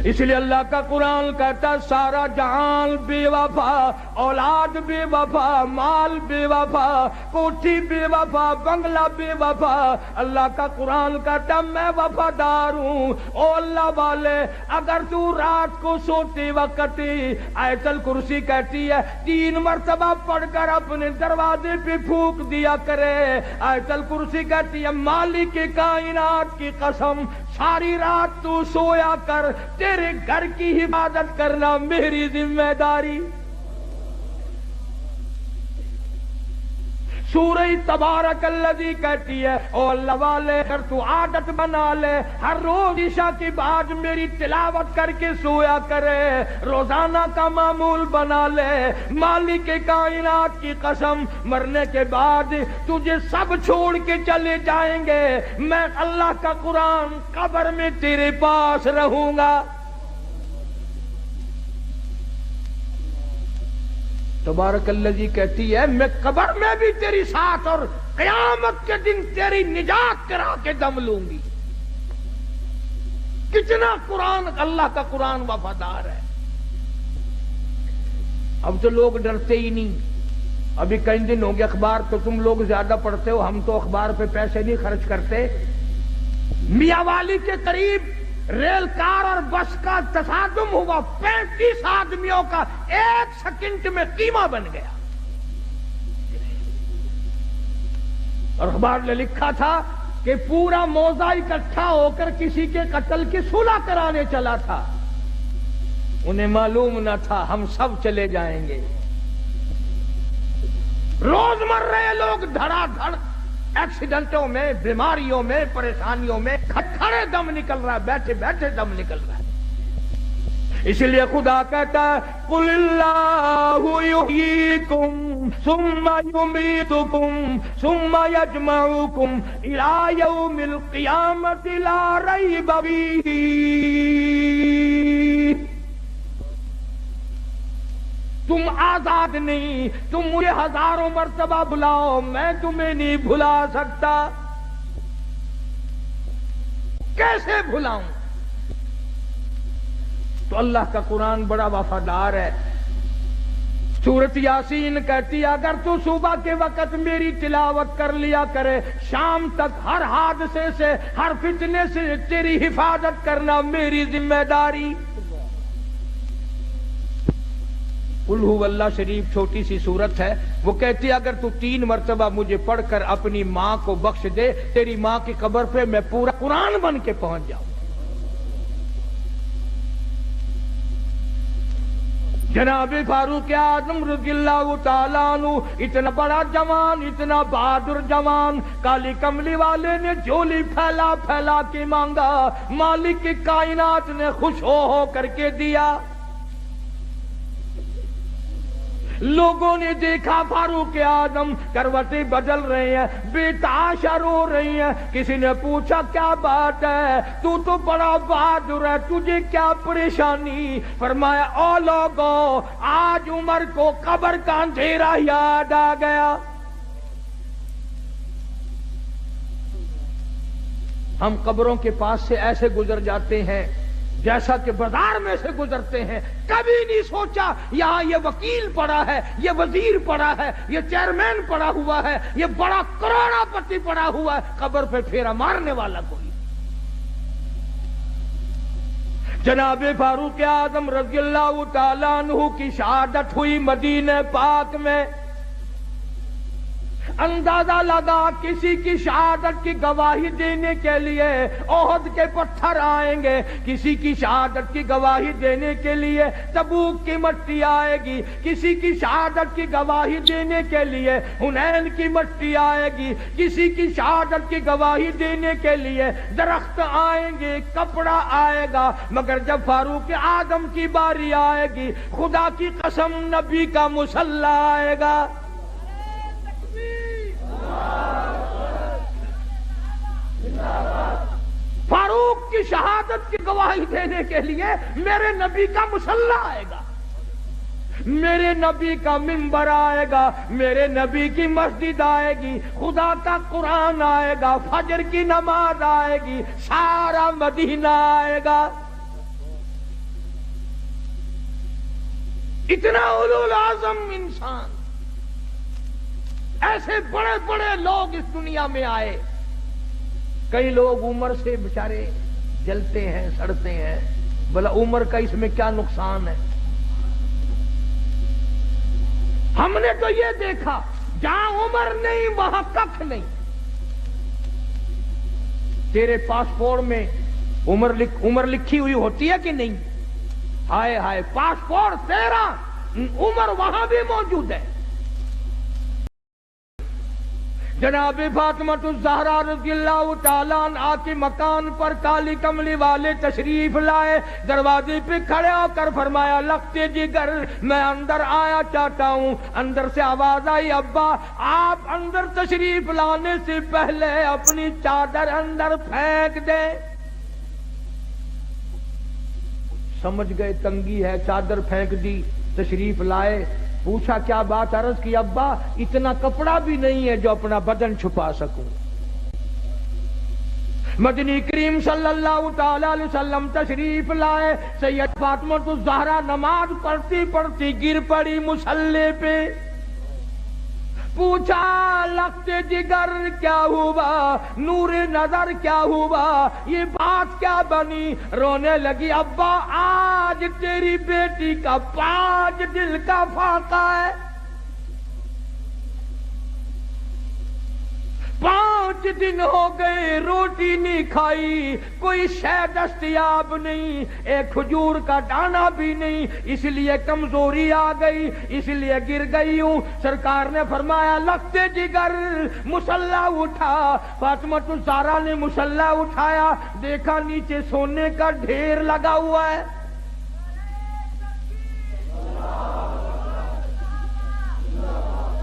इसलिए अल्लाह का कुरान कहता है, सारा जहान बेवफा, औलाद बेवफा, माल बेवफा, कोठी बेवफा, बंगला बेवफा। अल्लाह का कुरान कहता मैं वफादार हूँ, ओ अल्लाह वाले, अगर तू रात को सोते वक्त आयतल कुर्सी कहती है, तीन मरतबा पढ़कर अपने दरवाजे पे फूक दिया करे। आयतल कुर्सी कहती है, मालिक कायनात की कसम सारी रात तू सोया कर तेरे घर की हिफाजत करना मेरी ज़िम्मेदारी। सूरज तबारक अल्लजी कहती है, ओ अल्लाह वाले, अगर तू आदत बना ले, हर रोज ईशा की बाद मेरी तिलावत करके सोया करे, रोज़ाना का मामूल बना ले, मालिक कायनात की कसम, मरने के बाद तुझे सब छोड़ के चले जाएँगे, मैं अल्लाह का कुरान कब्र में तेरे पास रहूँगा। तबारक जी कहती है, मैं कबर में भी तेरी साथ और कयामत के दिन तेरी निजात करा के दम लूँगी। कितना कुरान, अल्लाह का कुरान वफादार है। अब तो लोग डरते ही नहीं। अभी कई दिन हो गए, अखबार तो तुम लोग ज़्यादा पढ़ते हो, हम तो अखबार पे पैसे नहीं खर्च करते। मियावाली के करीब रेल कार और बस का तसादुम हुआ। पैंतीस आदमियों का एक सेकंड में कीमा बन गया। और अखबार ने लिखा था कि पूरा मोजा इकट्ठा होकर किसी के कत्ल की सुलह कराने चला था। उन्हें मालूम न था, हम सब चले जाएँगे। रोज मर रहे लोग धड़ाधड़ एक्सीडेंटों में, बीमारियों में, परेशानियों में खड़े दम निकल रहा है, बैठे बैठे दम निकल रहा है। इसलिए खुदा कहता है कुम सुम्मा युमीतुकुम, सुम्मा यजमाउकुम इला यौमिल क़ियामत तुम आज़ाद नहीं, तुम मुझे हज़ारों मरतबा बुलाओ, मैं तुम्हें नहीं भुला सकता। कैसे भुलाऊं? तो अल्लाह का कुरान बड़ा वफादार है। सूरत यासीन कहती अगर तू सुबह के वक्त मेरी तिलावत कर लिया करे, शाम तक हर हादसे से, हर फितने से तेरी हिफाजत करना मेरी ज़िम्मेदारी। उल्हू अल्लाह शरीफ छोटी सी सूरत है। वो कहती अगर तू तीन मरतबा मुझे पढ़कर अपनी माँ को बख्श दे, तेरी माँ की कबर पे मैं पूरा कुरान बन के पहुँच जाऊँ। जनाब फारूक आज़म रजिल्लानु इतना बड़ा जवान, इतना बहादुर जवान, काली कमली वाले ने झोली फैला फैला के मांगा, मालिक की कायनात ने खुश हो हो करके दिया। लोगों ने देखा फारूक आज़म, करवटें बदल रहे हैं, बेताशा रो रही हैं। किसी ने पूछा, क्या बात है? तू तो बड़ा बहादुर है, तुझे क्या परेशानी? फरमाया, ओ लोगो, आज उमर को कबर का अंधेरा याद आ गया। हम कब्रों के पास से ऐसे गुजर जाते हैं जैसा कि बाज़ार में से गुजरते हैं, कभी नहीं सोचा, यहाँ ये वकील पड़ा है, ये वज़ीर पड़ा है, ये चेयरमैन पड़ा हुआ है, ये बड़ा करोड़ापति पड़ा हुआ है कब्र पे फेरा मारने वाला कोई जनाब फारूक आज़म रज़ी अल्लाह की शहादत हुई मदीने पाक में। अंदाज़ा लगा किसी की शहादत की गवाही देने के लिए ओहद के पत्थर आएँगे। किसी की शहादत की गवाही देने के लिए तबूक की मट्टी आएगी। किसी की शहादत की गवाही देने के लिए हुनैन की मट्टी आएगी। किसी की शहादत की गवाही देने के लिए दरख्त आएँगे, कपड़ा आएगा, मगर जब फारूक आदम की बारी आएगी, खुदा की कसम नबी का मुसल्ला आएगा। फारूक की शहादत की गवाही देने के लिए मेरे नबी का मुसल्ला आएगा। मेरे नबी का मिंबर आएगा, मेरे नबी की मस्जिद आएगी, खुदा का कुरान आएगा, फजर की नमाज़ आएगी, सारा मदीना आएगा। इतना उलूल आज़म इंसान ऐसे बड़े बड़े लोग इस दुनिया में आए। कई लोग उम्र से बेचारे जलते हैं, सड़ते हैं। बोला उम्र का इसमें क्या नुकसान है? हमने तो ये देखा, जहाँ उम्र नहीं, वहाँ कख नहीं। तेरे पासपोर्ट में उम्र लिख, उम्र लिखी हुई होती है कि नहीं? हाय हाय, पासपोर्ट तेरा, उम्र वहाँ भी मौजूद है। जनाब फातमत जहरा रजील्लान आके मकान पर काली कमली वाले तशरीफ़ लाए। दरवाजे पे खड़े होकर फरमाया लगते जिगर, मैं अंदर आया चाहता हूँ। अंदर से आवाज़ आई, अब्बा, आप अंदर तशरीफ़ लाने से पहले अपनी चादर अंदर फेंक दे। समझ गए, तंगी है, चादर फेंक दी, तशरीफ़ लाए। पूछा, क्या बात अरज की, अब्बा? इतना कपड़ा भी नहीं है जो अपना बदन छुपा सकूँ. मदनी करीम सल्लल्लाहु अलैहि वसल्लम तशरीफ़ लाए। सैयद फातमत जहरा नमाज़ पढ़ती पढ़ती गिर पड़ी मुसल्ले पे। पूछा लगते जिगर क्या हुआ? नूर नज़र क्या हुआ? ये बात क्या बनी? रोने लगी, अब्बा, आज तेरी बेटी का पाज दिल का फाका है। पाँच दिन हो गए, रोटी नहीं खाई, कोई शह दस्तियाब नहीं, एक खजूर का दाना भी नहीं, इसलिए कमज़ोरी आ गई, इसलिए गिर गई हूँ। सरकार ने फरमाया, लगते जिगर, मुसल्ला उठा। फातमत सारा ने मुसल्ला उठाया, देखा नीचे सोने का ढेर लगा हुआ है।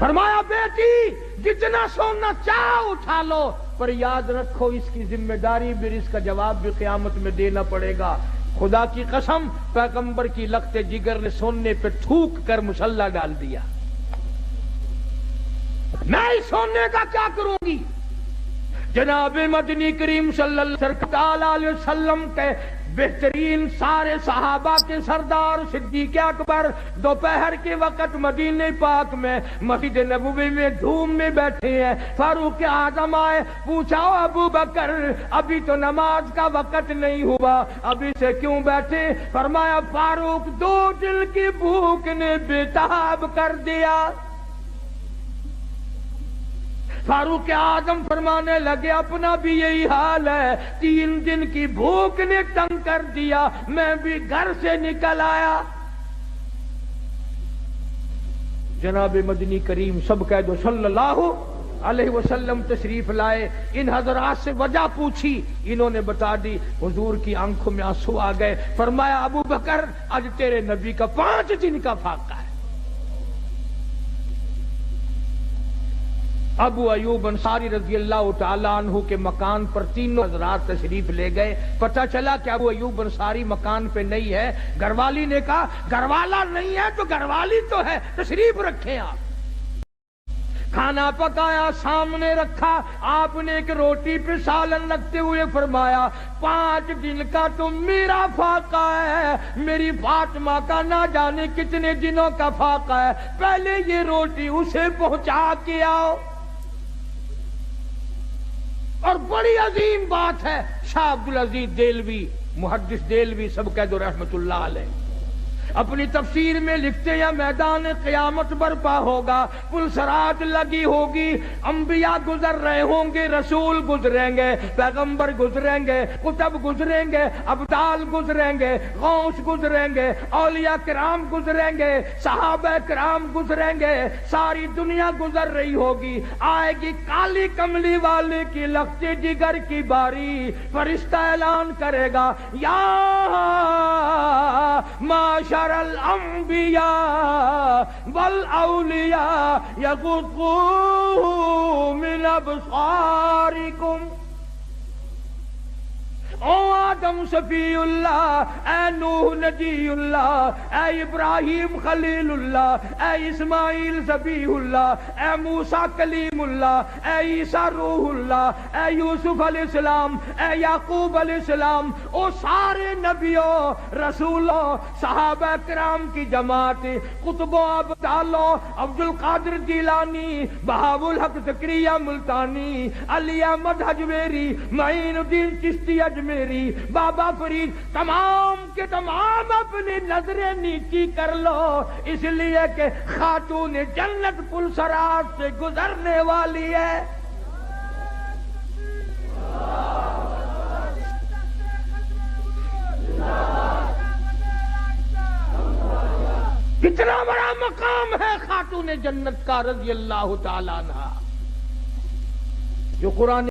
फरमाया, बेटी जितना सोना चाह उठा लो, पर याद रखो, इसकी ज़िम्मेदारी भी इसका जवाब भी क्यामत में देना पड़ेगा। खुदा की कसम, पैगंबर की लगते जिगर ने सोने पे थूक कर मुसल्ला डाल दिया। मैं इस सोने का क्या करूँगी? जनाब मदनी करीम सल्लल्लाहु अलैहि वसल्लम के बेहतरीन सारे सहाबा के सरदार सिद्दीक अकबर दोपहर के वक्त मदीने पाक में, मस्जिद नबूबी में धूम में बैठे हैं। फारूक आज़म आए, पूछा, अबू बकर, अभी तो नमाज़ का वक्त नहीं हुआ, अभी से क्यों बैठे? फरमाया, फारूक दो दिल की भूख ने बेताब कर दिया। फारूक आज़म फरमाने लगे, अपना भी यही हाल है। तीन दिन की भूख ने तंग कर दिया, मैं भी घर से निकल आया। जनाब मदनी करीम सब कह दो, सल्लल्लाहु अलैहि वसल्लम तशरीफ़ लाए। इन हजरात से वजह पूछी। इन्होंने बता दी, हुजूर की आँखों में आँसू आ गए। फरमाया, अबू बकर, आज तेरे नबी का पाँच दिन का फाका है। अबू अयूब अंसारी रज़ी अल्लाह तु के मकान पर तीनों हजरात तशरीफ़ ले गए। पता चला कि अबू अयूब अंसारी मकान पे नहीं है। घरवाली ने कहा, घरवाला नहीं है तो घरवाली तो है। तशरीफ़ रखे आप। खाना पकाया, सामने रखा। आपने एक रोटी पे सालन रखते हुए फरमाया, पाँच दिन का तो मेरा फाका है। मेरी फातिमा का ना जाने कितने दिनों का फाका है। पहले ये रोटी उसे पहुँचा के आओ। और बड़ी अजीम बात है, शाह अब्दुल अज़ीज़ देलवी मुहदस देलवी सब कह रहमतुल्लाह अलैह। अपनी तफसीर में लिखते हैं, मैदान क्यामत बर्पा होगा पुलसरात लगी होगी। अंबिया गुजर रहे होंगे, रसूल गुजरेंगे, पैगंबर गुजरेंगे, कुतब गुजरेंगे, अबदाल गुजरेंगे गौस गुजरेंगे, औलिया कराम गुजरेंगे, साहब कराम गुजरेंगे, सारी दुनिया गुजर रही होगी। आएगी काली कमली वाले की लगती जिगर की बारी। फरिश्ता ऐलान करेगा, या माशा अशरल अंबिया बल औलिया यकुतू मिन अबसारिकुम ओ आदम सफीउल्लाह ए नूह नजीउल्लाह, ए इब्राहिम खलीलुल्लाह, ए इस्माइल सबीहुल्लाह ए मूसा कलीमुल्लाह, ए ईसा रूहुल्लाह, ए यूसुफ अलैहिस्सलाम, ए याकूब अलैहिस्सलाम, ओ सारे नबियों, रसूलों, सहाबा कराम की जमात, कुतुबों अबदालो, अब्दुल कादिर जिलानी बहाबुल हक जक्रिया मुल्तानी, अली अहमद हजमेरी, मईनुद्दीन चिश्ती अजमेरी बाबा फरीद, तमाम के तमाम अपनी नज़रें नीची कर लो। इसलिए कि खातून जन्नत पुलसरात से गुजरने वाली है। कितना बड़ा मकाम है खातून जन्नत का रज़ी अल्लाह तला जो कुरान